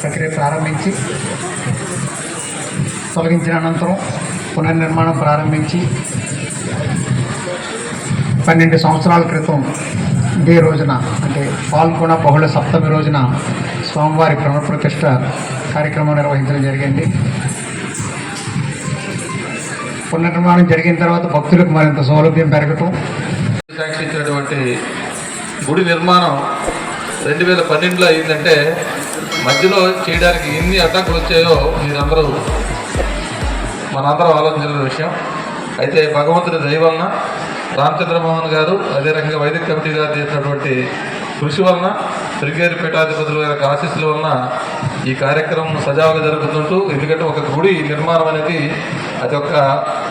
ప్రక్రియ ప్రారంభించి తొలగించిన అనంతరం పునర్నిర్మాణం ప్రారంభించి పన్నెండు సంవత్సరాల క్రితం ఇదే రోజున అంటే పాల్గొన బహుళ సప్తమి రోజున స్వామివారి పునఃప్రతిష్ఠ కార్యక్రమం నిర్వహించడం జరిగింది. పునర్నిర్మాణం జరిగిన తర్వాత భక్తులకు మరింత సౌలభ్యం పెరగటం. సాక్షించినటువంటి గుడి నిర్మాణం రెండు వేల పన్నెండులో అయిందంటే మధ్యలో చేయడానికి ఎన్ని అడ్డంకులు వచ్చాయో మీరందరూ మనందరం ఆలోచించిన విషయం. అయితే భగవంతుడి దయ వలన రామచంద్రమోహన్ గారు అదే రకంగా వైదిక కమిటీ గారు చేసినటువంటి కృషి వలన శృంగేరి పీఠాధిపతుల గారి ఆశీస్సుల వలన ఈ కార్యక్రమం సజావుగా జరుగుతుంటూ ఎందుకంటే ఒక గుడి నిర్మాణం అనేది అది ఒక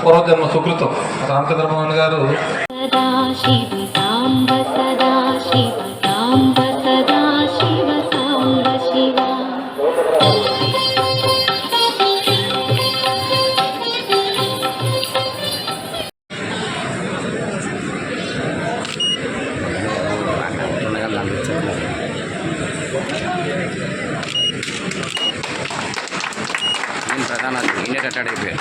పూర్వజన్మ సుకృతం. రామచంద్రమోహన్ గారు ಏನು ಪ್ರಧಾನ ಇನ್ನೇ ಕಟ್ಟಡ ಇದೆ